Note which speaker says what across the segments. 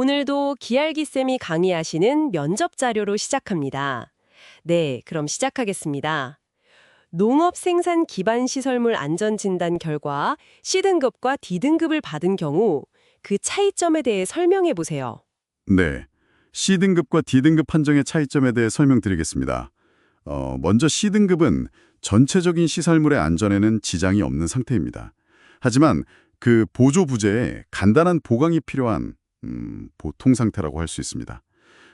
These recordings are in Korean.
Speaker 1: 오늘도 기알기 쌤이 강의하시는 면접 자료로 시작합니다. 네, 그럼 시작하겠습니다. 농업 생산 기반 시설물 안전 진단 결과 C등급과 D등급을 받은 경우 그 차이점에 대해 설명해 보세요.
Speaker 2: 네. C등급과 D등급 판정의 차이점에 대해 설명드리겠습니다. 어, 먼저 C등급은 전체적인 시설물의 안전에는 지장이 없는 상태입니다. 하지만 그 보조 부재에 간단한 보강이 필요한 음, 보통 상태라고 할 수 있습니다.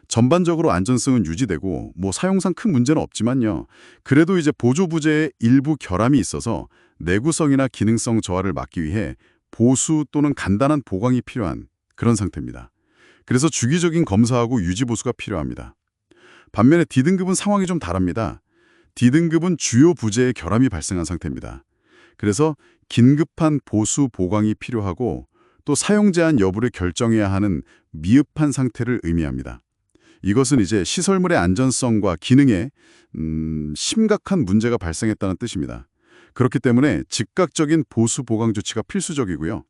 Speaker 2: 전반적으로 안전성은 유지되고 뭐 사용상 큰 문제는 없지만요. 그래도 이제 보조 부재에 일부 결함이 있어서 내구성이나 기능성 저하를 막기 위해 보수 또는 간단한 보강이 필요한 그런 상태입니다. 그래서 주기적인 검사하고 유지 보수가 필요합니다. 반면에 D등급은 상황이 좀 다릅니다. D등급은 주요 부재에 결함이 발생한 상태입니다. 그래서 긴급한 보수 보강이 필요하고 또 사용 제한 여부를 결정해야 하는 미흡한 상태를 의미합니다. 이것은 이제 시설물의 안전성과 기능에 음, 심각한 문제가 발생했다는 뜻입니다. 그렇기 때문에 즉각적인 보수 보강 조치가 필수적이고요.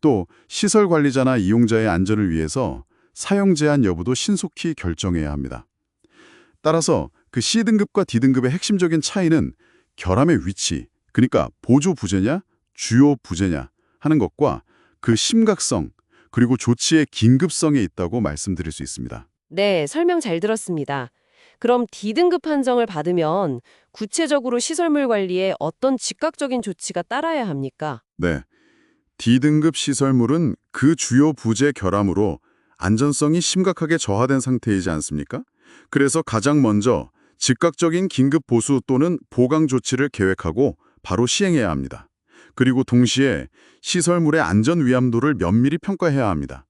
Speaker 2: 또 시설 관리자나 이용자의 안전을 위해서 사용 제한 여부도 신속히 결정해야 합니다. 따라서 그 C등급과 D등급의 핵심적인 차이는 결함의 위치, 그러니까 보조 부재냐, 주요 부재냐 하는 것과 그 심각성, 그리고 조치의 긴급성에 있다고 말씀드릴 수 있습니다.
Speaker 1: 네, 설명 잘 들었습니다. 그럼 D등급 판정을 받으면 구체적으로 시설물 관리에 어떤 즉각적인 조치가 따라야 합니까?
Speaker 2: 네. D등급 시설물은 그 주요 부재 결함으로 안전성이 심각하게 저하된 상태이지 않습니까? 그래서 가장 먼저 즉각적인 긴급 보수 또는 보강 조치를 계획하고 바로 시행해야 합니다. 그리고 동시에 시설물의 안전 위험도를 면밀히 평가해야 합니다.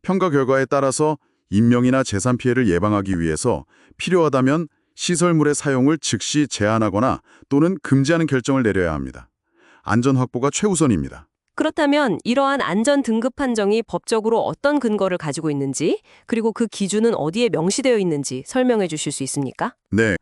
Speaker 2: 평가 결과에 따라서 인명이나 재산 피해를 예방하기 위해서 필요하다면 시설물의 사용을 즉시 제한하거나 또는 금지하는 결정을 내려야 합니다. 안전 확보가 최우선입니다.
Speaker 1: 그렇다면 이러한 안전 등급 판정이 법적으로 어떤 근거를 가지고 있는지, 그리고 그 기준은 어디에 명시되어 있는지 설명해 주실 수 있습니까?
Speaker 2: 네.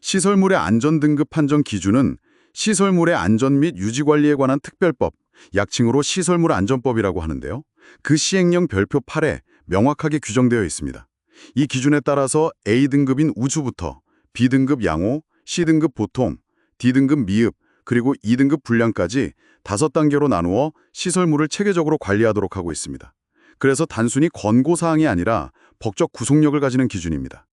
Speaker 2: 시설물의 안전 등급 판정 기준은 시설물의 안전 및 유지 관리에 관한 특별법, 약칭으로 시설물 안전법이라고 하는데요. 그 시행령 별표 8에 명확하게 규정되어 있습니다. 이 기준에 따라서 A등급인 우주부터 B등급 양호, C등급 보통, D등급 미흡, 그리고 2등급 불량까지 다섯 단계로 나누어 시설물을 체계적으로 관리하도록 하고 있습니다. 그래서 단순히 권고사항이 아니라 법적 구속력을 가지는 기준입니다.